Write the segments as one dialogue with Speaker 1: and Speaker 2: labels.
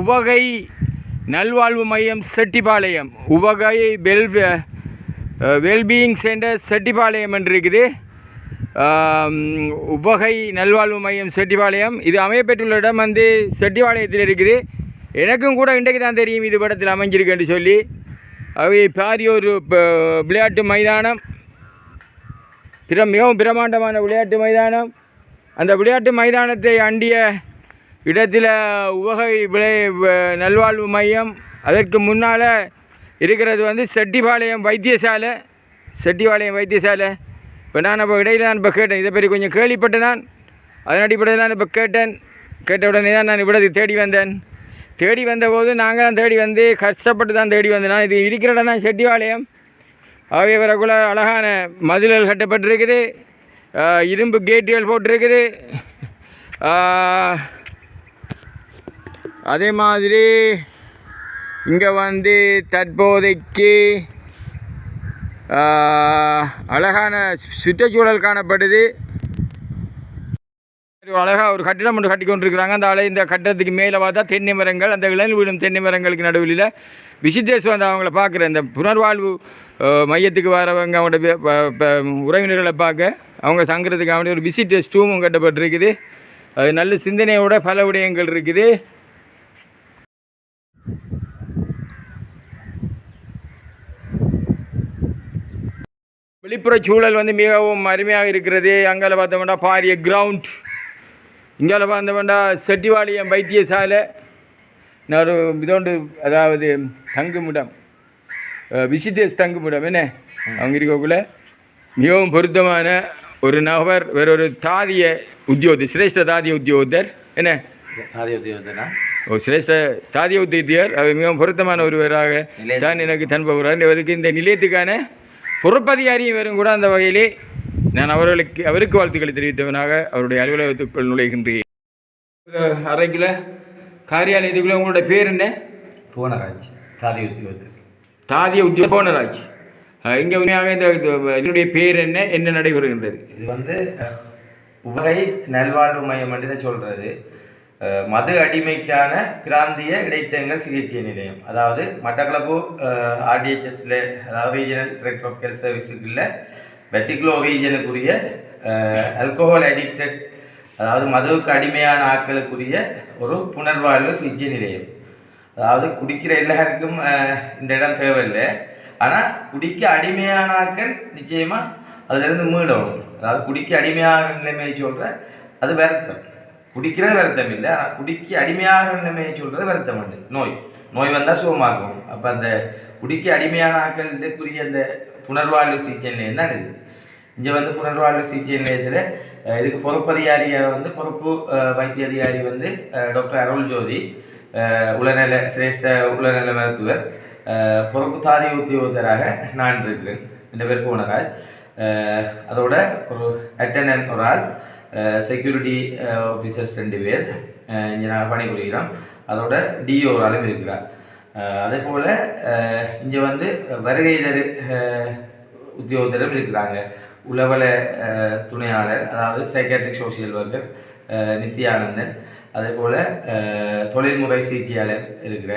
Speaker 1: உவகை நல்வாழ்வு மையம் செட்டிப்பாளையம். உவகை வெல் வெல்பீயிங் சென்டர் செட்டிப்பாளையம் என்று இருக்குது உவகை நல்வாழ்வு மையம் செட்டிப்பாளையம். இது அமையப்பெற்றுள்ள இடம் வந்து செட்டிப்பாளையத்தில் இருக்குது. எனக்கும் கூட இன்றைக்கு தான் தெரியும் இது படத்தில் அமைஞ்சிருக்குன்னு சொல்லி. அவை பாரியூர் ஒரு விளையாட்டு மைதானம். பிற மிகவும் பிரமாண்டமான விளையாட்டு மைதானம். அந்த விளையாட்டு மைதானத்தை அண்டிய இடத்தில் உவகை விளை வ- நல்வாழ்வு மையம் அதற்கு முன்னால் இருக்கிறது வந்து செட்டிபாளையம் வைத்தியசாலை. செட்டிபாளையம் வைத்தியசாலை. இப்போ நான் இப்போ இடையில் நான் இப்போ கேட்டேன். இதை பற்றி கொஞ்சம் கேள்விப்பட்டேன் நான். அதன் அடிப்படையில் நான் இப்போ கேட்டேன். கேட்ட உடனே தான் நான் இவ்வளவு தேடி வந்தேன். தேடி வந்தபோது நாங்கள் தான் தேடி வந்து கஷ்டப்பட்டு தான் தேடி வந்தேன் நான் இது இருக்கிற இடம் தான் செட்டிபாளையம். ஆகிய வரக்குள்ள அழகான மதில்கள் கட்டப்பட்டிருக்குது. இரும்பு கேட்டுகள் போட்டிருக்குது. அதே மாதிரி இங்கே வந்து தற்போதைக்கு அழகான சுற்றுச்சூழல் காணப்படுது. ஒரு ஒரு கட்டிடம் ஒன்று கட்டி கொண்டிருக்கிறாங்க. அந்த அலை இந்த கட்டடத்துக்கு மேலே பார்த்தா தென்னை மரங்கள் அந்த இளநீர் விடும் தென்னை மரங்களுக்கு நடுவில் விசிட்டர்ஸ் வந்து அவங்கள பார்க்குற இந்த புனர்வாழ்வு மையத்துக்கு வரவங்க அவங்களோட உறவினர்களை பார்க்க அவங்க தங்குறதுக்கு அவனுடைய ஒரு விசிட்டர்ஸ் டூமும் கட்டப்பட்டிருக்குது. அது நல்ல சிந்தனையோட பல விடயங்கள் இருக்குது. வெளிப்புற சூழல் வந்து மிகவும் அருமையாக இருக்கிறது. அங்கே பார்த்தோம்னா பாரிய கிரவுண்ட் இங்கே பார்த்தோம்னா செட்டிவாளியம் வைத்தியசாலை. நான் இதோண்டு அதாவது தங்குமிடம். விசிட்டர்ஸ் தங்குமிடம் என்ன? அவங்க இருக்கக்குள்ள மிகவும் பொருத்தமான ஒரு நபர் வேற ஒரு தாதிய உத்தியோகத்தர் சிரேஷ்ட தாதிய உத்தியோகத்தர் என்ன?
Speaker 2: உத்தியோகத்தனா
Speaker 1: ஓ சிரேஷ்ட தாதிய உத்தியோகத்தர் அவர் மிகவும் பொருத்தமான ஒருவராக தான் எனக்கு தன்பவரார் அவருக்கு இந்த நிலையத்துக்கான பொறுப்பதிகாரியும் வரும் கூட அந்த வகையிலே நான் அவர்களுக்கு அவருக்கு வாழ்த்துக்களை தெரிவித்தவனாக அவருடைய அலுவலகத்துக்குள் நுழைகின்றேன். அறைக்குள்ள காரியாலயத்துக்குள்ள உங்களோட பேர் என்ன?
Speaker 2: புவனராஜ் ஆதி உத்தியோகத்தர்.
Speaker 1: தாதிய உத்தியோக போனராஜ் இங்கே உண்மையாக இந்த இதனுடைய பேர் என்ன? என்ன நடைபெறுகின்றது?
Speaker 2: இது வந்து உவகை நல்வாழ்வு மையம் என்று தான் சொல்றது. அஹ், மது அடிமைக்கான பிராந்திய இடைத்தங்கள் சிகிச்சை நிலையம். அதாவது மட்டக்களப்பு ஆர்டிஹெச்எஸ்ல அதாவது ரீஜனல் டிரெக்டர் ஆஃப் ஹெல்த் சர்வீஸுக்குள்ள வெட்டிகுலோ ரீஜனுக்குரிய அல்கோஹால் அடிக்டட் அதாவது மதுவுக்கு அடிமையான ஆட்களுக்குரிய ஒரு புனர்வாழ்வு சிகிச்சை நிலையம். அதாவது குடிக்கிற எல்லாருக்கும் இந்த இடம் தேவையில்லை. ஆனால் குடிக்க அடிமையான ஆட்கள் நிச்சயமாக அதிலிருந்து மீளணும் அதாவது குடிக்க அடிமையான நிலைமையை சொல்கிற அது வருத்தம் குடிக்கிறது வருத்தம் இல்லை ஆனால் குடிக்க அடிமையாக நிலைமையை சொல்கிறது வருத்தம் உண்டு. நோய். நோய் வந்தால் சுகமாகும். அப்போ அந்த குடிக்க அடிமையான ஆட்களுக்குரிய அந்த புனர்வாழ்வு சிகிச்சை நிலையம் தான் இது. இங்கே வந்து புனர்வாழ்வு சிகிச்சை நிலையத்தில் இதுக்கு பொறுப்பு அதிகாரியாக வந்து பொறுப்பு வைத்திய அதிகாரி வந்து டாக்டர் அருள் ஜோதி உளநல சிரேஷ்ட உளநல மருத்துவர் பொறுப்பு தாதி உத்தியோகத்தராக நான் இருக்கிறேன். இந்த பேர் போனராஜ் அதோட ஒரு அட்டண்டன்ட் ஒரு ஆள். செக்யூரிட்டி ஆஃபீஸர்ஸ் ரெண்டு பேர். இங்கே நாங்கள் பணிபுரிகிறோம் அதோட டிஓ ஒரு ஆளும் இருக்கிறார். அதே போல் இங்கே வந்து வருகையினர் உத்தியோகத்தரும் இருக்கிறாங்க. உளவல துணையாளர் அதாவது சைக்காட்ரிக் சோசியல் ஒர்க்கர் நித்யானந்தன். அதே போல் தொழில்முறை சிகிச்சையாளர் இருக்கிற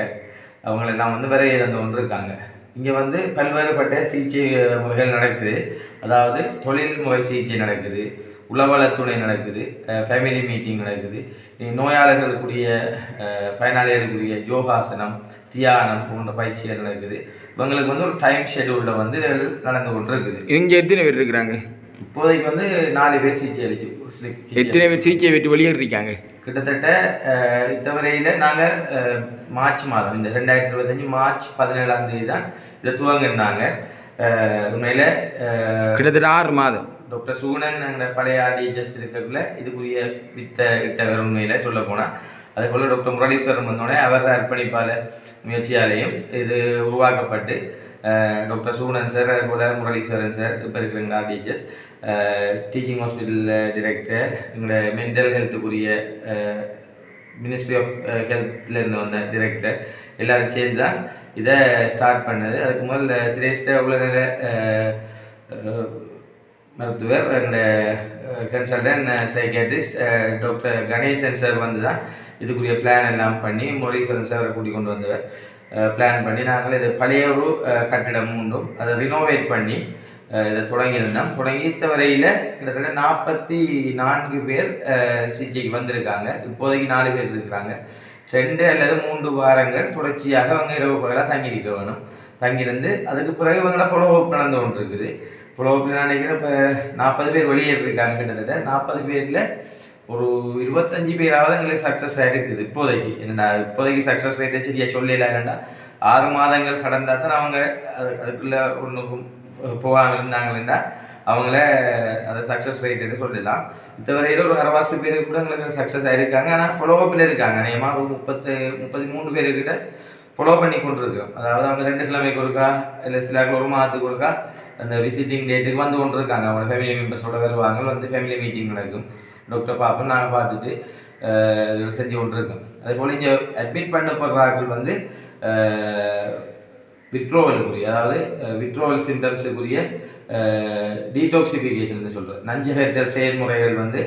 Speaker 2: அவங்களெல்லாம் வந்து வருகை தந்து கொண்டு இருக்காங்க இங்கே வந்து பல்வேறுபட்ட சிகிச்சை முறைகள் நடக்குது. அதாவது தொழில்முறை சிகிச்சை நடக்குது. உளவள துணை நடக்குது ஃபேமிலி மீட்டிங் நடக்குது. நோயாளர்களுக்குரிய பயனாளிகளுக்குரிய யோகாசனம் தியானம் போன்ற பயிற்சிகள் நடக்குது. இவங்களுக்கு வந்து ஒரு டைம் ஷெடியூலில் வந்து நடந்து கொண்டு இருக்குது
Speaker 1: இங்கே எத்தனை பேர் இருக்கிறாங்க?
Speaker 2: இப்போதைக்கு வந்து நாலு பேர் சிகிச்சை அளிச்சு
Speaker 1: எத்தனை பேர் சிகிச்சை விட்டு வெளியேறிருக்காங்க?
Speaker 2: கிட்டத்தட்ட இத்தவரையில் நாங்கள் மார்ச் மாதம் இந்த ரெண்டாயிரத்தி இருபத்தஞ்சி மார்ச் பதினேழாம் தேதி தான் இதை துவங்கினாங்க. உண்மையில்
Speaker 1: கிட்டத்தட்ட ஆறு மாதம்.
Speaker 2: டாக்டர் சூனன் என்ற பழைய ஆர்டிஜஸ் இருக்கக்குள்ள இதுக்குரிய வித்த இட்டவர் உண்மையில் சொல்ல போனால் அதே போல் டாக்டர் முரளீஸ்வரன் வந்தோடனே அவர் அர்ப்பணிப்பால முயற்சியாலையும் இது உருவாக்கப்பட்டு டாக்டர் சூனன் சார் அதே போல் முரளீஸ்வரன் சார் இப்போ இருக்கிற ஆர்டிஜஸ் டீச்சிங் ஹாஸ்பிட்டலில் டிரெக்டர் எங்களோட மென்டல் ஹெல்த்துக்குரிய மினிஸ்ட்ரி ஆஃப் ஹெல்த்லேருந்து வந்த டிரெக்டர் எல்லோரும் சேர்ந்து தான் இதை ஸ்டார்ட் பண்ணது. அதுக்கு முதல்ல சிரேஷ்ட உலக மருத்துவர் and consultant psychiatrist doctor Ganesan sir வந்து தான் இதுக்குரிய பிளான் எல்லாம் பண்ணி முரளீஸ்வரன் சாரை கூட்டிக் கொண்டு வந்தவர். பிளான் பண்ணி நாங்கள் இது பழைய ஒரு கட்டிடம் உண்டும் அதை ரினோவேட் பண்ணி இதை தொடங்கியிருந்தோம் தொடங்கித்த வரையில் கிட்டத்தட்ட நாற்பத்தி நான்கு பேர் சிகிச்சைக்கு வந்திருக்காங்க. இப்போதைக்கு நாலு பேர் இருக்கிறாங்க. ரெண்டு அல்லது மூன்று வாரங்கள் தொடர்ச்சியாக அவங்க இரவு பகலாக தங்கியிருக்க வேணும். தங்கியிருந்து அதுக்கு பிறகு இவங்களோட ஃபாலோ அப் நடந்து கொண்டு இருக்குது இவ்வளோ நான் நினைக்கிறேன் இப்போ நாற்பது பேர் வெளியேறிருக்காங்க கிட்டத்தட்ட. நாற்பது பேரில் ஒரு இருபத்தஞ்சு பேராவது எங்களுக்கு சக்ஸஸ் ஆகிருக்குது இப்போதைக்கு. என்னடா இப்போதைக்கு சக்ஸஸ் ரேட்டை சரியாக சொல்லல. என்னடா ஆறு மாதங்கள் கடந்தால் தான் அவங்க அது அதுக்குள்ளே ஒன்றுக்கும் போகாமல் இருந்தாங்கன்னா அவங்கள அதை சக்ஸஸ் ரேட்டு சொல்லலாம். இத்தவரையில் ஒரு அரைவாசி பேர் கூட எங்களுக்கு சக்ஸஸ் ஆகிருக்காங்க ஆனால் ஃபாலோ அப்பில் இருக்காங்க. நியமாக ஒரு முப்பத்து முப்பத்தி மூணு பேர்கிட்ட ஃபாலோ பண்ணி கொண்டுருக்கோம் அதாவது அவங்க ரெண்டு கிழமைக்கு ஒருக்கா இல்லை சில ஒரு மாதத்துக்கு ஒருக்கா அந்த விசிட்டிங் டேட்டுக்கு வந்து கொண்டு இருக்காங்க அவங்க ஃபேமிலி மெம்பர்ஸோட வருவாங்க. வந்து ஃபேமிலி மீட்டிங் நடக்கும். டாக்டர் பார்ப்போம் நாங்கள் பார்த்துட்டு செஞ்சு கொண்டிருக்கோம். அதே போல் இங்கே அட்மிட் பண்ணப்படுறார்கள் வந்து விட்ரோவலுக்குரிய அதாவது விட்ரோவல் சிம்டம்ஸுக்குரிய டீடாக்சிஃபிகேஷன் சொல்கிறேன் நஞ்சு செயல்முறைகள் வந்து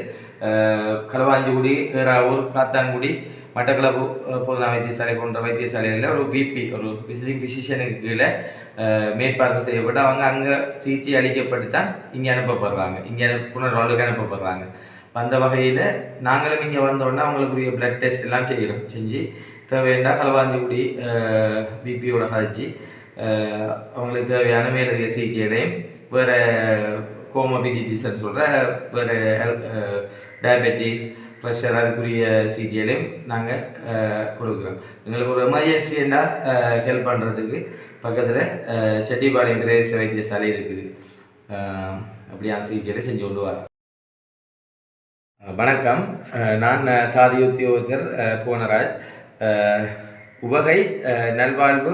Speaker 2: களவாஞ்சிக்குடி ஏறாவூர் காத்தான்குடி மட்டக்களப்பு பொதுநா வைத்தியசாலை போன்ற வைத்தியசாலைகளில் ஒரு பிபி ஒரு விசிட்டிங் பிசிஷியனுக்கு கீழே மேற்பார்வை செய்யப்பட்டு அவங்க அங்கே சிகிச்சை அளிக்கப்பட்டு தான் இங்கே அனுப்பப்படுறாங்க. இங்கே புனர்வாழ்வுக்கு அனுப்பப்படுறாங்க. அந்த வகையில் நாங்களும் இங்கே வந்தோடனே அவங்களுக்குரிய பிளட் டெஸ்ட் எல்லாம் செய்கிறோம் செஞ்சு தேவையான கலவாஞ்சிக்குடி பிபியோட கழிச்சு அவங்களுக்கு தேவையான மேலதிக சிகிச்சைகளையும் வேறு கோமோபிடிட்டிஸ்ன்னு சொல்கிற வேறு டயபெட்டிஸ் ப்ரெஷர் அதுக்குரிய சிகிச்சைகளையும் நாங்கள் கொடுக்குறோம். எங்களுக்கு ஒரு எமர்ஜென்சின்னா ஹெல்ப் பண்ணுறதுக்கு பக்கத்தில் செட்டிப்பாளையம் பிரதேச வைத்தியசாலை இருக்குது. அப்படியா அப்படியான செஞ்சு கொண்டு வணக்கம். நான் தாதி உத்தியோகத்தர் புவனராஜ் உவகை நல்வாழ்வு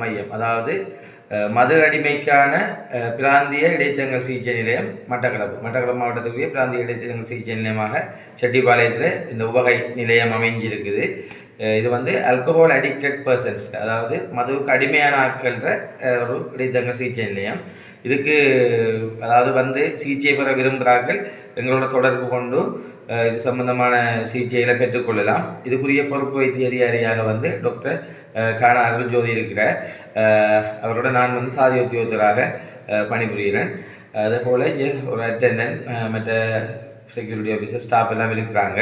Speaker 2: மையம். அதாவது மது அடிமைக்கான பிராந்திய இடைத்தங்கள் சிகிச்சை நிலையம் மட்டக்களப்பு. மட்டக்களப்பு மாவட்டத்துக்குரிய பிராந்திய இடைத்தங்கள் சிகிச்சை நிலையமாக செட்டிப்பாளையத்தில் இந்த உவகை நிலையம் அமைஞ்சிருக்குது. இது வந்து ஆல்கஹால் அடிக்டட் பர்சன்ஸ் அதாவது மதுவுக்கு அடிமையான ஆட்கள்கிற ஒரு இடைத்தங்கள் சிகிச்சை நிலையம். இதுக்கு அதாவது வந்து சிகிச்சை பெற விரும்புகிறார்கள். எங்களோட தொடர்பு கொண்டு இது சம்பந்தமான சிகிச்சைகளை பெற்றுக்கொள்ளலாம் இதுக்குரிய பொறுப்பு வைத்திய அதிகாரியாக வந்து டாக்டர் அஹ், காண அருள்ஜோதி இருக்கிறார். அவரோட நான் வந்து சாதி உத்தியோகத்தராக பணிபுரிகிறேன். அதே போல் இங்கே ஒரு அட்டெண்டன்ட் மற்ற செக்யூரிட்டி ஆஃபீஸர் ஸ்டாஃப் எல்லாம் இருக்கிறாங்க.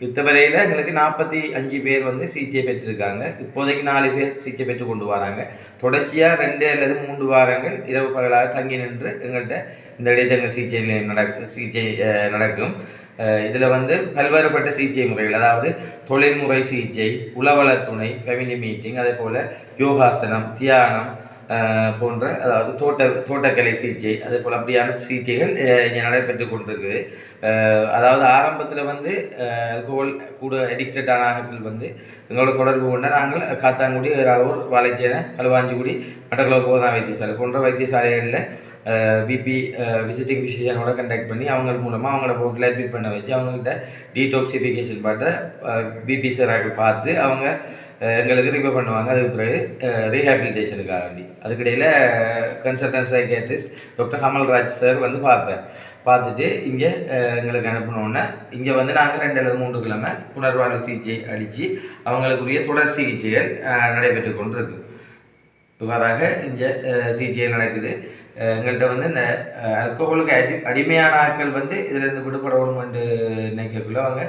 Speaker 2: அஹ், இத்தவரையில் எங்களுக்கு நாற்பத்தி அஞ்சு பேர் வந்து சிகிச்சை பெற்றிருக்காங்க. இப்போதைக்கு நாலு பேர் சிகிச்சை பெற்று கொண்டு வராங்க. தொடர்ச்சியாக ரெண்டு அல்லது மூன்று வாரங்கள் இரவு பகலாக தங்கி நின்று எங்கள்கிட்ட இந்த இடைத்தங்கள் சிகிச்சை நிலையம் நடக்கும் சிகிச்சை நடக்கும். இதில் வந்து பல்வேறுபட்ட சிகிச்சை முறைகள் அதாவது தொழில்முறை சிகிச்சை உளவள துணை ஃபெமிலி மீட்டிங் அதே போல் யோகாசனம் தியானம் போன்ற அதாவது தோட்ட தோட்டக்கலை சிகிச்சை அதே போல் அப்படியான சிகிச்சைகள் இங்கே நடைபெற்று கொண்டிருக்குது. அதாவது ஆரம்பத்தில் வந்து அல்கோஹோல் கூட அடிக்டட் ஆனார்கள் வந்து எங்களோட தொடர்பு கொண்ட நாங்கள் காத்தாங்குடி ராவூர் வாழைச்சேனை களுவாஞ்சிக்குடி மட்டக்களப்பு போதனா வைத்தியசாலை போன்ற வைத்தியசாலைகளில் பிபி விசிட்டிங் ஃபிசிஷியனோட கண்டக்ட் பண்ணி அவங்க மூலமாக அவங்கள போட்டில் அட்மிட் பண்ண வச்சு அவங்கள்ட்ட டீடாக்சிஃபிகேஷன் பார்த்து பிபி சராக்கள் பார்த்து அவங்க எங்களுக்கு ரிப்பேர் பண்ணுவாங்க. அதுக்கு பிறகு ரீஹாபிலிட்டேஷனுக்காக வேண்டி. அதுக்கிடையில் consultant psychiatrist doctor Kamalraj sir வந்து பார்ப்பேன். பார்த்துட்டு இங்கே எங்களுக்கு அனுப்பினோன்னே இங்கே வந்து நாங்கள் ரெண்டு அல்லது மூன்று கிழமை புனர்வாழ்வு சிகிச்சை அளித்து அவங்களுக்குரிய தொடர் சிகிச்சைகள் நடைபெற்று கொண்டிருக்கு. இவ்வாறாக இங்கே சிகிச்சை நடக்குது. எங்கள்கிட்ட வந்து இந்த அஹ், அடி அடிமையான ஆட்கள் வந்து இதிலிருந்து விடுபட என்று நினைக்கக்குள்ள அவங்க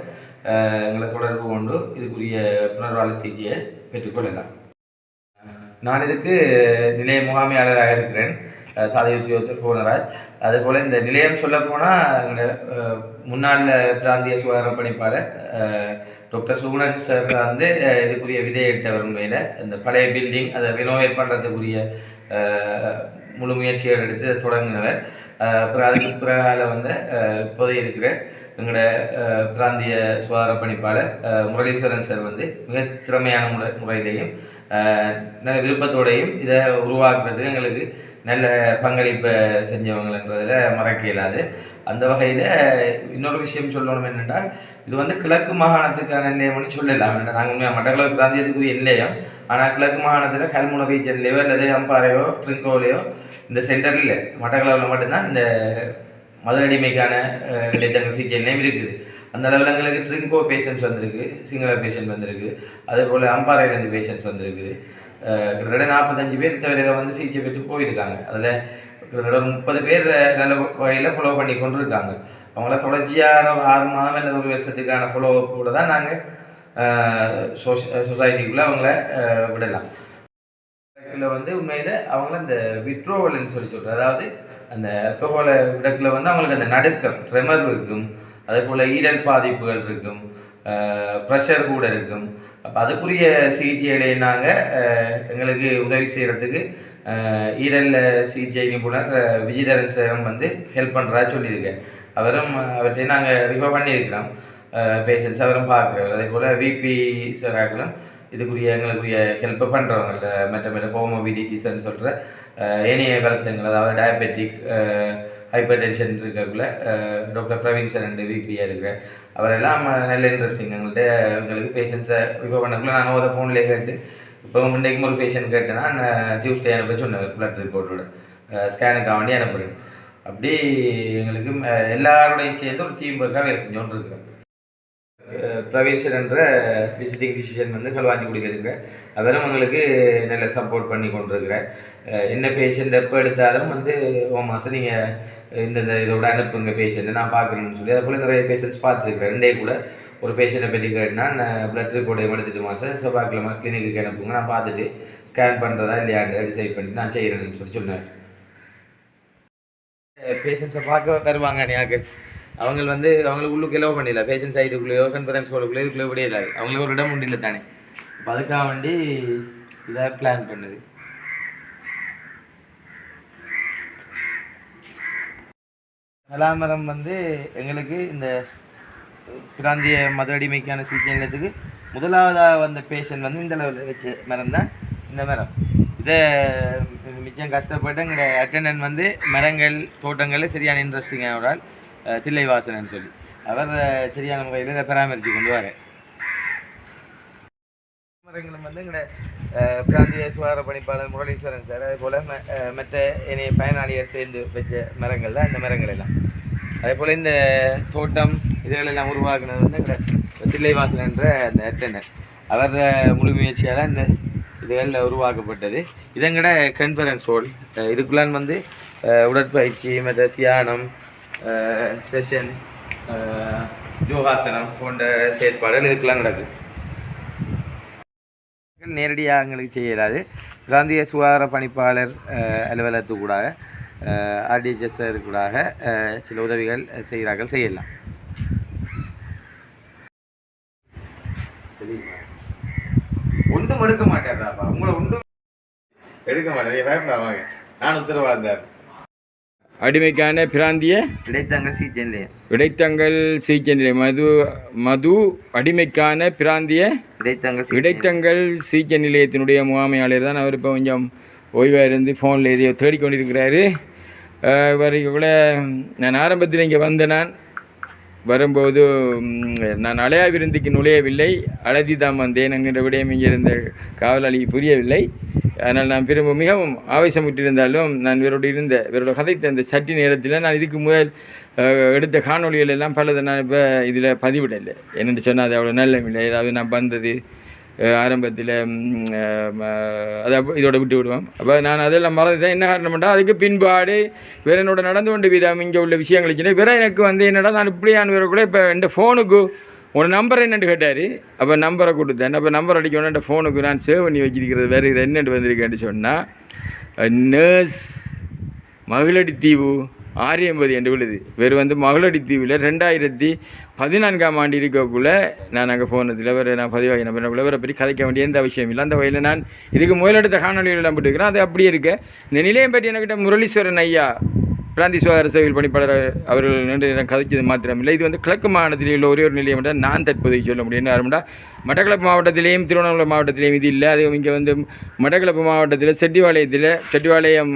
Speaker 2: எங்களை தொடர்பு கொண்டு இதுக்குரிய புனர்வாழ்வு சிகிச்சையை பெற்றுக்கொள்ளலாம் நான் இதுக்கு நிலைய முகாமையாளராக இருக்கிறேன். சாதி தாதை போனராஜ் அதுபோல் இந்த நிலையம் சொல்லப்போனால் எங்களோட முன்னாள் பிராந்திய சுகாதார பணிப்பாளர் டாக்டர் சுகுணன் சார் வந்து இதுக்குரிய விதையிட்டவர் உண்மையில். இந்த பழைய பில்டிங் அதை ரினோவேட் பண்ணுறதுக்குரிய முழு முயற்சிகள் எடுத்து தொடங்கினவர். அப்புறம் அதுக்கு பிறகால வந்து அஹ், இப்போதைய இருக்கிற எங்களோட பிராந்திய சுகாதார பணிப்பாளர் முரளீஸ்வரன் சார் வந்து மிக திறமையான முறை முறையிலையும் நல்ல விருப்பத்தோடையும் இதை உருவாக்குறதுக்கு எங்களுக்கு நல்ல பங்களிப்பை செஞ்சவங்கன்றதில் மறக்க இயலாது. அந்த வகையில் இன்னொரு விஷயம் சொல்லணும் என்னென்றால் இது வந்து கிழக்கு மாகாணத்துக்கான நிலையம்னு சொல்லலாம். நாங்கள் உண்மையாக மட்டக்களப்பு பிராந்தியத்துக்குரிய நிலையம். ஆனால் கிழக்கு மாகாணத்தில் கல்முனை ரீஜன்லேயோ அல்லது அம்பாறையோ ட்ரிங்கோலையோ இந்த சென்டரில் இல்லை. மட்டக்களவில் மட்டும்தான் இந்த மத அடிமைக்கான அஹ், இடைத்தங்கள் சிகிச்சை நிலையம் இருக்குது. அந்த அளவில் எங்களுக்கு ட்ரிங்கோ பேஷண்ட்ஸ் வந்திருக்கு சிங்கள பேஷண்ட் வந்திருக்கு. அதே போல் அம்பாறையிலேருந்து பேஷண்ட்ஸ் வந்திருக்குது கிட்டத்தட்ட நாற்பத்தஞ்சு பேர் இந்த வேலையில் வந்து சிகிச்சை பெற்று போயிருக்காங்க. அதில் கிட்டத்தட்ட முப்பது பேர் நல்ல வகையில் ஃபாலோ பண்ணி கொண்டு இருக்காங்க அவங்கள தொடர்ச்சியான ஒரு ஆறு மாதம் இல்லை ஒரு வருஷத்துக்கான ஃபாலோ கூட தான் நாங்கள் சொசைட்டிக்குள்ளே அவங்கள விடலாம். விடக்கில் வந்து உண்மையில் அவங்கள அந்த விட்ரோவல்னு சொல்லி சொல்கிறோம் அதாவது அந்த அல்கோஹோலை விடக்கில் வந்து அவங்களுக்கு அந்த நடுக்கம் ட்ரெமர் இருக்கும். அதே போல் ஈரல் பாதிப்புகள் இருக்கும். ப்ரெஷர் கூட இருக்கும். அப்போ அதுக்குரிய சிகிச்சைகளை நாங்கள் எங்களுக்கு உதவி செய்கிறதுக்கு ஈரல் சிகிச்சை நிபுணர் விஜயதரன் சேரம் வந்து ஹெல்ப் பண்ணுறா சொல்லியிருக்கேன் அவரும் அவர்கிட்ட நாங்கள் ரிஃபர் பண்ணியிருக்கிறோம். பேஷண்ட்ஸ் அவரும் பார்க்குறவர் அதே போல் விபி சராக்களும் இதுக்குரிய எங்களுக்குரிய ஹெல்ப்பை பண்ணுறவங்க மற்ற மற்ற ஹோமோபிடிட்டிஸ்ன்னு சொல்கிற ஏனைய வருத்தங்கள் அதாவது டயபெட்டிக் ஹைப்பர் டென்ஷன் இருக்கக்குள்ள டாக்டர் பிரவீன் சார் ரெண்டு விபியாக இருக்கிறேன் அவரெல்லாம் நல்ல இன்ட்ரெஸ்டிங் எங்கள்கிட்ட எங்களுக்கு பேஷண்ட்ஸை இப்போ பண்ணக்குள்ள நான் அதை ஃபோன்லேயே கேட்டு இப்போ முன்னைக்கும் ஒரு பேஷண்ட் கேட்டேன்னா நான் டியூஸ்டே அனுப்ப சொன்னேன் பிளட் ரிப்போர்ட்டோட ஸ்கேனுக்காக வேண்டி அனுப்புகிறேன் அப்படி எங்களுக்கு எல்லாரோடையும் சேர்ந்து ஒரு டீம் ஒர்க்காக வேலை செஞ்சோன்னு இருக்கிறேன் பிரவீன் சார் என்ற விசிட்டிங் ஃபிசிஷியன் வந்து கல்வாஞ்சிக்குடியில் இருக்கிறேன் அவரும் உங்களுக்கு நல்ல சப்போர்ட் பண்ணி கொண்டிருக்கிறேன் என்ன பேஷண்ட் எப்போ எடுத்தாலும் வந்து ஓ மாதம் நீங்கள் இந்த இந்த இதோட அனுப்புங்க பேஷண்ட்டை நான் பார்க்குறேன்னு சொல்லி அதை போல் நிறைய பேஷண்ட்ஸ் பார்த்துருக்குறேன் ரெண்டே கூட ஒரு பேஷண்ட்டை பற்றி கேட்டினா நான் ப்ளட் ரிப்போர்ட்டை எடுத்துட்டு மாதம் செவ்வாய்க்கிழமை கிளினிக்கு அனுப்புங்க. நான் பார்த்துட்டு ஸ்கேன் பண்ணுறதா இல்லையான்னு டிசைட் பண்ணிட்டு நான் செய்கிறேன்னு சொல்லி சொன்னார். பேஷண்ட்ஸை பார்க்க தருவாங்க நீங்க அவங்க வந்து அவங்களுக்கு உள்ளுக்கு எலோ பண்ணிடல. பேஷண்ட் சைடுக்குள்ளேயோ கன்ஃபரன்ஸ் ஹாலுக்குள்ளேயோ இதுக்குள்ளே விட அவங்களுக்கு ஒரு இடம் முடியல தானே. அதுக்காக வேண்டி இதை பிளான் பண்ணுது. நிலாமரம் வந்து எங்களுக்கு இந்த பிராந்திய மத அடிமைக்கான சிகிச்சை நிலையத்துக்கு முதலாவதாக வந்த பேஷண்ட் வந்து இந்த லெவலில் வச்ச மரம் தான். இந்த மரம். இதை மிச்சம் கஷ்டப்பட்டு எங்களோட அட்டண்டன்ட் வந்து மரங்கள் தோட்டங்களில் சரியான இன்ட்ரெஸ்டிங்கான ஒரு ஆள் தில்லைவாசனன்னு சொல்லி. அவர் சரியான முறையில் இதை பராமரித்து கொண்டு வரேன் மரங்களும் வந்து எங்களோட பிராந்திய சுகாதார பணிப்பாளர் முரளீஸ்வரன் சார் அதே போல் ம- மற்ற இணைய பயனாளிகள் சேர்ந்து வச்ச மரங்கள் தான் இந்த மரங்கள் எல்லாம். அதே போல் இந்த தோட்டம் இதுகளெல்லாம் உருவாக்குனது வந்து எங்களோட தில்லைவாசன் என்ற அந்த அட்டனர் அவர் முழு முயற்சியால் இந்த இதுகளில் உருவாக்கப்பட்டது. இதங்கட கன்ஃபரன்ஸ் ஹோல் இதுக்குள்ளான் வந்து உடற்பயிற்சி மற்ற தியானம் செஷன் யோகாசனம் போன்ற செயற்பாடுகள் இதுக்குள்ளான் நடக்குது. நேரடியாக எங்களுக்கு செய்யலாது பிராந்திய சுகாதார பணிப்பாளர் அலுவலகத்துக்கூடாக ஆர்டிஹெச்எஸ் கூடாக அஹ், சில உதவிகள் செய்கிறார்கள் செய்யலாம். ஒன்றும் எடுக்க மாட்டேன்டாப்பா உங்களை ஒன்றும் எடுக்க மாட்டேன். நான் உத்தரவாதார்
Speaker 1: அடிமைக்கான பிராந்திய
Speaker 2: கிடைத்தாங்க சிகிச்சை நிலையம்
Speaker 1: இடைத்தங்கள் சிகிச்சை நிலையம் மது மது அடிமைக்கான பிராந்திய
Speaker 2: இடைத்தங்கள்
Speaker 1: இடைத்தங்கள் சீக்கிய நிலையத்தினுடைய முகாமையாளர் தான் அவர். இப்போ கொஞ்சம் ஓய்வாக இருந்து ஃபோனில் எதையோ தேடிக்கொண்டிருக்கிறாரு. அஹ் இவர் கூட நான் ஆரம்பத்தில் இங்கே வந்த நான். வரும்போது நான் அலையா விருந்துக்கு நுழையவில்லை. அழதி தான் வந்தேன் என்கிற விடயம் இங்கே இருந்த காவலாளிக்கு புரியவில்லை. அதனால் நான் விரும்ப மிகவும் ஆவேசமிட்டிருந்தாலும் நான் இவரோடு இருந்த இவரோட கதைத்த அந்த சட்டி நேரத்தில் நான் இதுக்கு முதல் எடுத்த காணொளிகள் எல்லாம் பலதை நான் இப்போ இதில் பதிவிடலை. என்னென்னு சொன்னால் அது அவ்வளோ நல்ல இல்லை ஏதாவது நான் வந்தது ஆரம்பத்தில் அதை இதோட விட்டு விடுவோம். அப்போ நான் அதெல்லாம் மறந்துட்டேன். என்ன காரணம்டா அதுக்கு பின்பாடு வேற என்னோட நடந்து கொண்டு விதம் இங்கே உள்ள விஷயங்கள் சின்ன வேற எனக்கு வந்து என்னடா நான் இப்படியான கூட இப்போ என் ஃபோனுக்கு உன் நம்பர் என்னென்று கேட்டார். அப்போ நம்பரை கொடுத்தேன். அப்போ நம்பர் அடிக்கணும் இந்த ஃபோனுக்கு நான் சேவ் பண்ணி வச்சிருக்கிறது வேறு இது என்னென்று வந்திருக்கேன்னு சொன்னால் நர்ஸ் மகளடி தீவு ஆரியம்பதி என்று விழுது வேறு வந்து மகளடி தீவில் ரெண்டாயிரத்தி பதினான்காம் ஆண்டு இருக்கக்குள்ளே நான் அங்கே போனதில் வேறு நான் பதிவாகி நம்பர் வேறு பற்றி கதைக்க வேண்டிய எந்த அவசியம் இல்லை. அந்த வகையில் நான் இதுக்கு முதலெடுத்த காணொலிகள் எல்லாம் போட்டுக்கிறேன் அது அப்படியே இருக்க. இந்த நிலையம் பற்றி என்கிட்ட முரளீஸ்வரன் ஐயா பிராந்தி சுகாதார சேவையில் பணிப்பாளர் அவர்கள் நின்று நான் கதைச்சது மாத்திரமில்லை. இது வந்து கிழக்கு மாநிலத்தில் உள்ள ஒரே ஒரு நிலையம் என்றால் நான் தற்போதைக்கு சொல்ல முடியும். என்ன காரணம்னா மட்டக்களப்பு மாவட்டத்திலேயும் திருவண்ணாமலை மாவட்டத்திலேயும் இது இல்லை. அது இங்கே வந்து மட்டக்களப்பு மாவட்டத்தில் செட்டிவாளையத்தில் செட்டிவாளையம்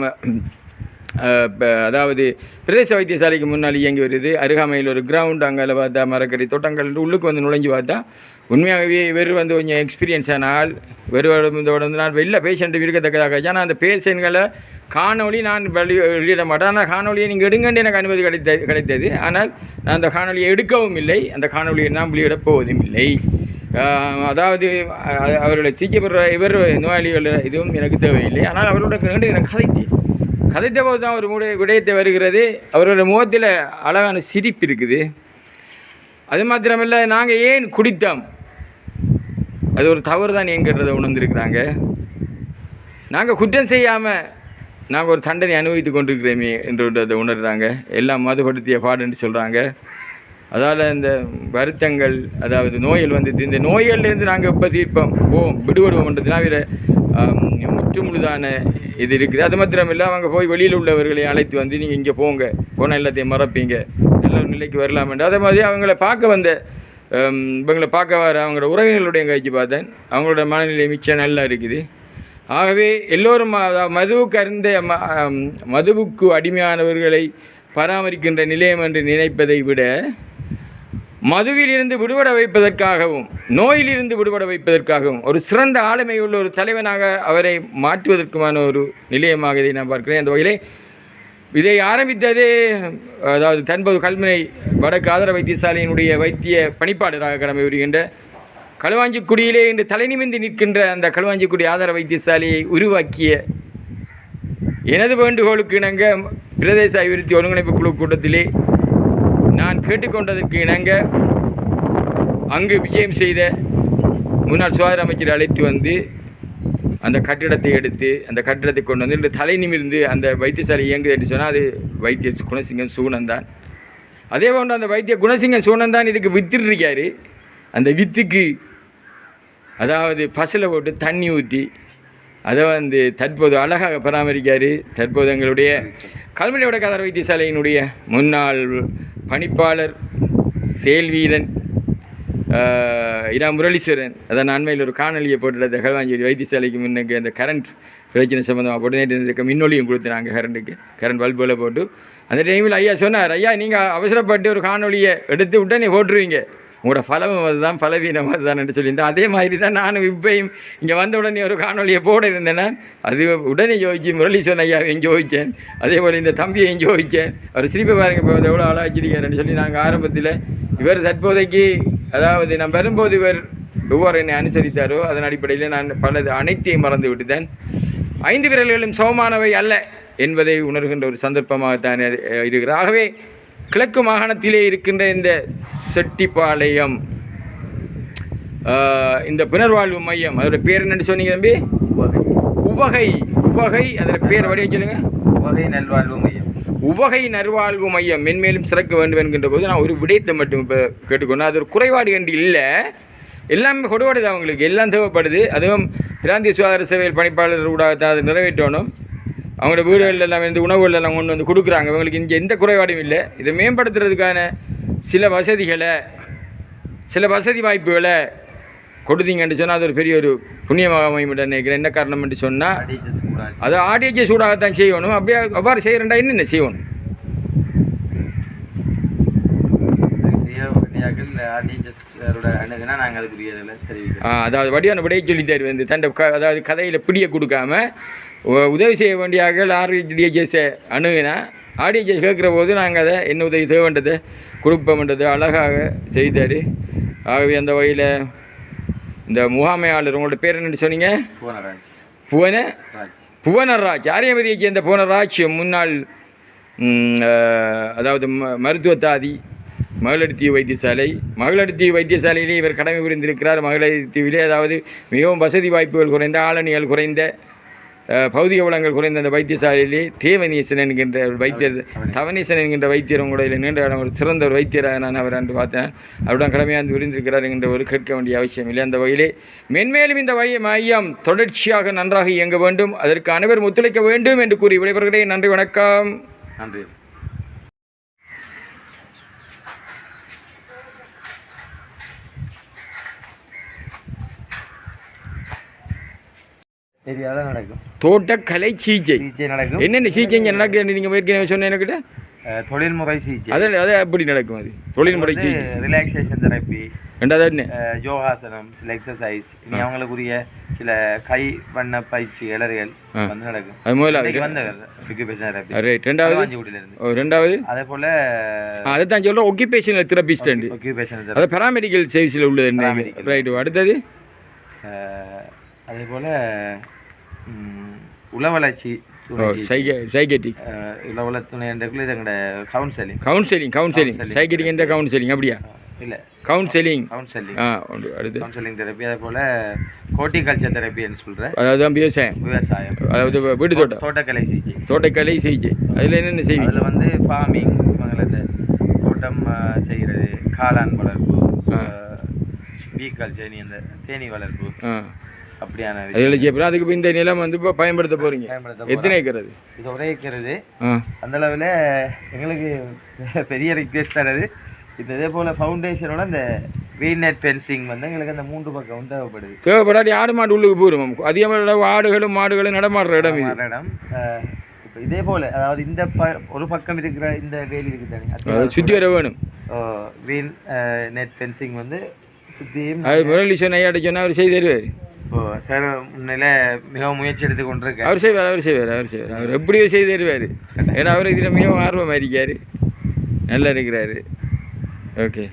Speaker 1: அதாவது பிரதேச வைத்தியசாலைக்கு முன்னால் இயங்கி வருது. அருகாமையில் ஒரு கிரவுண்ட் அங்கே பார்த்தா மரக்கறி தோட்டங்கள் உள்ளுக்கு வந்து நுழைஞ்சு பார்த்தா உண்மையாகவே இவர் வந்து கொஞ்சம் எக்ஸ்பீரியன்ஸ் ஆனால் ஆள் வெறு இதோட வந்து நான் வெளில பேஷண்ட் இருக்கத்தக்கதாக. ஏன்னா அந்த பேஷண்ட்களை காணொளி நான் வெளி வெளியிட மாட்டேன். ஆனால் காணொலியை நீங்கள் எடுங்கன்னு எனக்கு அனுமதி கிடைத்த கிடைத்தது. ஆனால் நான் அந்த காணொலியை எடுக்கவும் இல்லை. அந்த காணொலியை நான் வெளியிடப் போவதும் இல்லை. அதாவது அ- அவர்களை சிகிச்சைப்படுற இவர் நோயாளிகள் இதுவும் எனக்கு தேவையில்லை. ஆனால் அவரோட கண்டு எனக்கு கதை போது தான் ஒரு முடி விடயத்தை வருகிறது. அவரோட முகத்தில் அழகான சிரிப்பு இருக்குது. அது மாத்திரமல்ல நாங்கள் ஏன் குடித்தோம்? அது ஒரு தவறு தான் ஏங்கிறத உணர்ந்திருக்கிறாங்க. நாங்கள் குற்றம் செய்யாமல் நாங்கள் ஒரு தண்டனை அனுபவித்து கொண்டிருக்கிறோமே என்றதை உணர்கிறாங்க எல்லாம் மதுபடுத்திய பாடுன்னு சொல்கிறாங்க அதால் இந்த வருத்தங்கள் அதாவது நோய்கள் வந்துட்டு இந்த நோய்கள்லேருந்து நாங்கள் இப்போ தீர்ப்போம் போவோம் விடுபடுவோம்ன்றதுனா வேறு முற்று முழுதான இது இருக்குது. அது மாத்திரமில்லை அவங்க போய் வெளியில் உள்ளவர்களை அழைத்து வந்து நீங்கள் இங்கே போங்க. போனால் எல்லாத்தையும் மறப்பீங்க. நல்ல ஒரு நிலைக்கு வரலாமென்று அதே மாதிரி அவங்கள பார்க்க வந்த இவங்களை பார்க்க வர அவங்களோட உறவினர்களுடைய காய்ச்சி பார்த்தேன். அவங்களோட மனநிலை மிச்சம் நல்லா இருக்குது. ஆகவே எல்லோரும் மதுவுக்கு அருந்த ம- மதுவுக்கு அடிமையானவர்களை பராமரிக்கின்ற நிலையம் என்று நினைப்பதை விட மதுவிலிருந்து விடுபட வைப்பதற்காகவும் நோயிலிருந்து விடுபட வைப்பதற்காகவும் ஒரு சிறந்த ஆளுமை உள்ள ஒரு தலைவனாக அவரை மாற்றுவதற்குமான ஒரு நிலையமாக இதை நான் பார்க்கிறேன். அந்த வகையிலே இதை ஆரம்பித்ததே அதாவது தன்பது கல்முனை வடக்கு ஆதர வைத்தியசாலையினுடைய வைத்திய பணிப்பாளராக கடமை வருகின்ற களுவாஞ்சிக்குடியிலே இன்று தலைநிமிந்து நிற்கின்ற அந்த களுவாஞ்சிக்குடி ஆதார வைத்தியசாலையை உருவாக்கிய எனது வேண்டுகோளுக்கு இணங்க பிரதேச அபிவிருத்தி ஒருங்கிணைப்பு குழு கூட்டத்திலே நான் கேட்டுக்கொண்டதற்கு இணங்க அங்கு விஜயம் செய்த முன்னாள் சுகாதார அமைச்சர் அழைத்து வந்து அந்த கட்டிடத்தை எடுத்து அந்த கட்டிடத்தை கொண்டு வந்து இன்று தலை நிமிர்ந்து அந்த வைத்தியசாலை இயங்குது என்று சொன்னால் அது வைத்திய குணசிங்கம் சூனன் தான். அதே போன்று அந்த வைத்திய குணசிங்கம் சூனன் தான் இதுக்கு வித்துருக்காரு அந்த வித்துக்கு அதாவது பசில் போட்டு தண்ணி ஊற்றி அதை வந்து தற்போது அழகாக பராமரிக்காரு. தற்போது எங்களுடைய கல்முனை வடக்காதார வைத்தியசாலையினுடைய முன்னாள் பணிப்பாளர் செயல்வீரன் இரா முரளீஸ்வரன் அதான் அண்மையில் ஒரு காணொலியை போட்டுட்டு கல்வாஞ்சேரி வைத்தியசாலைக்கு முன்னுக்கு அந்த கரண்ட் பிரச்சனை சம்மந்தமாக போட்டு நேற்று இருக்க மின்னொலியும் கொடுத்துனாங்க கரண்ட்டுக்கு. கரண்ட் பல்புகளை போட்டு. அந்த டைமில் ஐயா சொன்னார் ஐயா நீங்கள் அவசரப்பட்டு ஒரு காணொலியை எடுத்து உடனே போட்டுருவீங்க. உங்களோட பலம் அதுதான் பலவீனம் அதுதான் என்று சொல்லியிருந்தேன் அதே மாதிரி தான் நானும் இப்பையும் இங்கே வந்த உடனே ஒரு காணொலியை போட இருந்தேன்னா அது உடனே ஜோதிச்சு முரளீஸ்வரன் ஐயாவையும் ஜோதித்தேன் அதே போல் இந்த தம்பியையும் ஜோதித்தேன் அவர் சிரிப்பை பாருங்க இப்போ எவ்வளோ ஆளாச்சிருக்காருன்னு சொல்லி நாங்கள் ஆரம்பத்தில் இவர் தற்போதைக்கு அதாவது நான் வரும்போது இவர் எவ்வாறு என்னை அனுசரித்தாரோ அதன் அடிப்படையில் நான் பலது அனைத்தையும் மறந்து விட்டுட்டேன். ஐந்து விரல்களும் சமமானவை அல்ல என்பதை உணர்கின்ற ஒரு சந்தர்ப்பமாகத்தான் இருக்கிறார் ஆகவே கிழக்கு மாகாணத்திலே இருக்கின்ற இந்த செட்டிப்பாளையம் இந்த புனர்வாழ்வு மையம் அதோட பேர் என்னன்னு சொன்னீங்க தம்பி?
Speaker 2: உவகை.
Speaker 1: உவகை. அதோட பேர் வடிவம் சொல்லுங்க.
Speaker 2: உவகை நல்வாழ்வு மையம்.
Speaker 1: உவகை நல்வாழ்வு மையம் மென்மேலும் சிறக்க வேண்டும் என்கின்ற போது நான் ஒரு விடயத்தை மட்டும் இப்போ கேட்டுக்கொண்டேன் அது ஒரு குறைபாடு கண்டு இல்லை. எல்லாமே கொடுபடுது அவங்களுக்கு எல்லாம் தேவைப்படுது. அதுவும் பிராந்திய சுகாதார சேவையில் பணிப்பாளர் ஊடாகத்தான் அதை நிறைவேற்றணும். அவங்களோட வீடுகள் எல்லாம் வந்து உணவுகள் எல்லாம் கொண்டு வந்து கொடுக்குறாங்க. இவங்களுக்கு இங்கே எந்த குறைபாடும் இல்லை. இதை மேம்படுத்துறதுக்கான சில வசதிகளை சில வசதி வாய்ப்புகளை கொடுத்தீங்கன்னு சொன்னால் அது ஒரு பெரிய ஒரு புண்ணியமாக அமையும் நினைக்கிறேன். என்ன காரணம் என்று சொன்னால் அதை ஆடியஜை சூடாகத்தான் செய்யணும். அப்படியே அவ்வாறு செய்கிறேன்டா என்னென்ன செய்யணும்? அதாவது வடிவான விடையை சொல்லி தருவேன். இந்த தண்டை அதாவது கதையில் பிடிய கொடுக்காம உதவி செய்ய வேண்டிய ஆக்கள் ஆர்டிஜிஎஸ்ஸை அணுகினா ஆர்டிஜிஎஸ் கேட்குற போது நாங்கள் அதை என்ன உதவி தேவைன்றதை கொடுப்போம்ன்றது அழகாக செய்தார். ஆகவே அந்த வகையில் இந்த முகாமையாளர் உங்களோட பேர் என்னன்னு சொன்னீங்க? புவன?
Speaker 2: ராஜ்.
Speaker 1: புவனராஜ். ஆரியபதியைச் சேர்ந்த புவனராஜ் முன்னாள் அதாவது ம மருத்துவத்தாதி மகளிர் தீவு வைத்தியசாலை. மகளிர் தீவு வைத்தியசாலையிலே இவர் கடமை புரிந்திருக்கிறார். மகளிர் தீவிலே அதாவது மிகவும் வசதி வாய்ப்புகள் குறைந்த ஆளணிகள் குறைந்த பௌதிக வளங்கள் குறைந்த அந்த வைத்தியசாலையிலே தேவநீசன் என்கின்ற ஒரு வைத்தியர் தவநீசன். என்கின்ற வைத்தியர் உங்களுடைய நீண்ட காலம் ஒரு சிறந்த ஒரு வைத்தியராக நான் அவர் அன்று பார்த்தேன். அவருடன் கடமையாக புரிந்திருக்கிறார் என்கின்ற ஒரு கேட்க வேண்டிய அவசியம் இல்லை. அந்த வகையிலே மென்மேலும் இந்த வை மையம் தொடர்ச்சியாக நன்றாக இயங்க வேண்டும். அதற்கு அனைவரும் ஒத்துழைக்க வேண்டும் என்று கூறி விடைபெறுகிறேன். நன்றி வணக்கம்.
Speaker 2: நன்றி. ஏரியாவில் நடக்கும்.
Speaker 1: தோட்டக்கலை சிகிச்சை
Speaker 2: சிகிச்சை நடக்கும்.
Speaker 1: என்னென்ன சிகிச்சை நடக்குது நீங்கள் ஏற்கனவே சொன்ன என்கிட்ட
Speaker 2: தொழில்முறை சிகிச்சை
Speaker 1: அது அது எப்படி நடக்கும் அது? தொழில்முறை சிகிச்சை
Speaker 2: ரிலாக்ஸேஷன் தெரப்பி
Speaker 1: ரெண்டாவது என்ன?
Speaker 2: யோகாசனம் சில எக்ஸசைஸ் இனி அவங்களுக்குரிய சில கை வண்ண பயிற்சி இலறுகள் வந்து நடக்கும்.
Speaker 1: அது
Speaker 2: therapist.
Speaker 1: ரைட் ரெண்டாவது? ரெண்டாவது?
Speaker 2: அதே போல
Speaker 1: அதை தான் சொல்கிறேன் ஒக்கிபேஷனல் தெரபிஸ்ட்
Speaker 2: occupation therapy.
Speaker 1: அது பராமெடிக்கல் சர்வீஸில் உள்ளது. ரைட்டு அடுத்தது?
Speaker 2: அதே போல உளவளர்ச்சி
Speaker 1: ஓ சைக சைக்கெட்டிக்
Speaker 2: அஹ், உளவள துணை என்றக்குள்ள இது எங்களோட கவுன்சிலிங்
Speaker 1: கவுன்சிலிங் கவுன்சிலிங் சைக்கெட்டிக் எந்த கவுன்சிலிங் அப்படியா?
Speaker 2: இல்லை.
Speaker 1: கவுன்சிலிங்
Speaker 2: கவுன்சிலிங்
Speaker 1: ஆ ஒன்று அடுத்து.
Speaker 2: கவுன்சிலிங் தெரப்பி அதே போல ஹோர்டிகல்ச்சர் தெரப்பின்னு சொல்கிறேன்
Speaker 1: அதாவது விவசாயம்.
Speaker 2: விவசாயம்.
Speaker 1: அதாவது வீ- வீடு தோட்டம்.
Speaker 2: தோட்டக்கலை சிகிச்சை
Speaker 1: தோட்டக்கலை சிகிச்சை அதில் என்னென்ன செய்வீங்க?
Speaker 2: அதில் வந்து ஃபார்மிங் இவங்களது தோட்டம் செய்கிறது காளான் வளர்ப்பு பீ கல்ச்சர் அந்த தேனீ வளர்ப்பு. அப்படியான
Speaker 1: அதில் செய்யப்போ அதுக்கு இந்த நிலம் வந்து இப்போ பயன்படுத்த
Speaker 2: பயன்படுத்த
Speaker 1: எத்தனை ஏக்கர் அது?
Speaker 2: இது ஒரே இருக்கிறது
Speaker 1: ஆ.
Speaker 2: அந்த அளவில் எங்களுக்கு பெரிய ரிக்வெஸ்ட் தரது இந்த இதே போல் ஃபவுண்டேஷனோட இந்த வீல் நெட் ஃபென்சிங் வந்து எங்களுக்கு அந்த மூன்று பக்கம் தேவைப்படுது.
Speaker 1: தேவைப்படாட்டி ஆடு மாடு உள்ளுக்கு போயிடும் அதிகமாக ஆடுகளும் மாடுகளும் நடமாடுற இடம் இது.
Speaker 2: இடம். இப்போ இதே போல் அதாவது இந்த ப ஒரு பக்கம் இருக்கிற இந்த வேலி இருக்கு தானே
Speaker 1: அதை சுற்றி வர வேணும்.
Speaker 2: வீல் நெட் ஃபென்சிங் வந்து சுற்றியும்
Speaker 1: அது முரளி சொன்ன ஐயாட்ட சொன்னால் அவர் செய்து தருவார்.
Speaker 2: இப்போ சார் முன்னில மிகவும் முயற்சி எடுத்து கொண்டிருக்கேன்
Speaker 1: அவர் செய்வார் அவர் செய்வார் அவர் செய்வார். அவர் எப்படியோ செய்து தருவார். ஏன்னா அவர் இதில் மிகவும் ஆர்வமாக இருக்கார். நல்லா இருக்கிறாரு. ஓகே